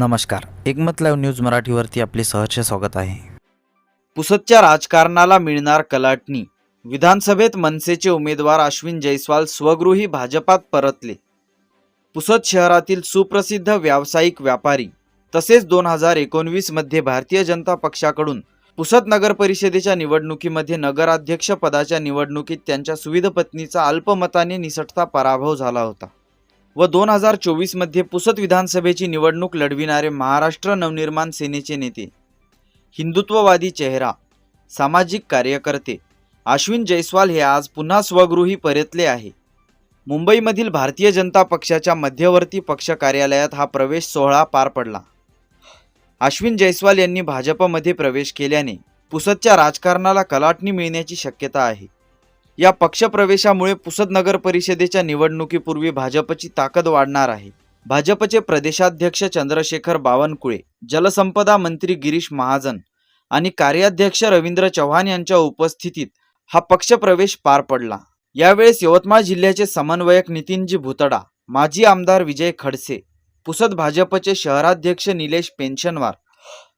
नमस्कार. एकमत live news मराठीवरती आपले सहर्ष स्वागत आहे. पुसदच्या राजकारणाला मिळणार कलाटणी. विधानसभेत मनसेचे उमेदवार अश्विन जयस्वाल स्वगृही भाजपात परतले. पुसद शहरातील सुप्रसिद्ध व्यावसायिक व्यापारी तसेच दोन हजार एकोणवीसमध्ये भारतीय जनता पक्षाकडून पुसद नगर परिषदेच्या निवडणुकीमध्ये नगराध्यक्ष पदाच्या निवडणुकीत त्यांच्या सुविध पत्नीचा अल्पमताने निसटता पराभव झाला होता. व दोन हजार चोवीसमध्ये पुसद विधानसभेची निवडणूक लढविणारे महाराष्ट्र नवनिर्माण सेनेचे नेते हिंदुत्ववादी चेहरा सामाजिक कार्यकर्ते अश्विन जयस्वाल हे आज पुन्हा स्वगृही परतले आहे. मुंबईमधील भारतीय जनता पक्षाच्या मध्यवर्ती पक्ष कार्यालयात हा प्रवेश सोहळा पार पडला. अश्विन जयस्वाल यांनी भाजपमध्ये प्रवेश केल्याने पुसदच्या राजकारणाला कलाटणी मिळण्याची शक्यता आहे. या पक्षप्रवेशामुळे पुसद नगर परिषदेच्या निवडणुकीपूर्वी भाजपची ताकद वाढणार आहे. भाजपचे प्रदेशाध्यक्ष चंद्रशेखर बावनकुळे जलसंपदा मंत्री गिरीश महाजन आणि कार्याध्यक्ष रवींद्र चव्हाण यांच्या उपस्थितीत हा पक्षप्रवेश पार पडला. यावेळेस यवतमाळ जिल्ह्याचे समन्वयक नितीनजी भुतडा माजी आमदार विजय खडसे पुसद भाजपचे शहराध्यक्ष निलेश पेन्शनवार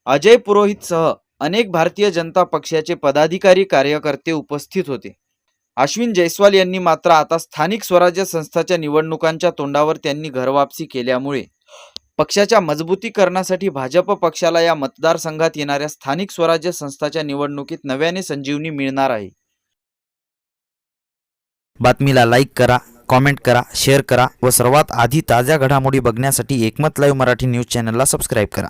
अजय पुरोहितसह अनेक भारतीय जनता पक्षाचे पदाधिकारी कार्यकर्ते उपस्थित होते. अश्विन जयस्वाल यांनी मात्र आता स्थानिक स्वराज्य संस्थाच्या निवडणुकांच्या तोंडावर त्यांनी घरवापसी केल्यामुळे पक्षाच्या मजबूतीकरणासाठी भाजप पक्षाला या मतदारसंघात येणाऱ्या स्थानिक स्वराज्य संस्थाच्या निवडणुकीत नव्याने संजीवनी मिळणार आहे. बातमीला लाईक करा कॉमेंट करा शेअर करा व सर्वात आधी ताज्या घडामोडी बघण्यासाठी एकमत लाईव्ह मराठी न्यूज चॅनलला सबस्क्राईब करा.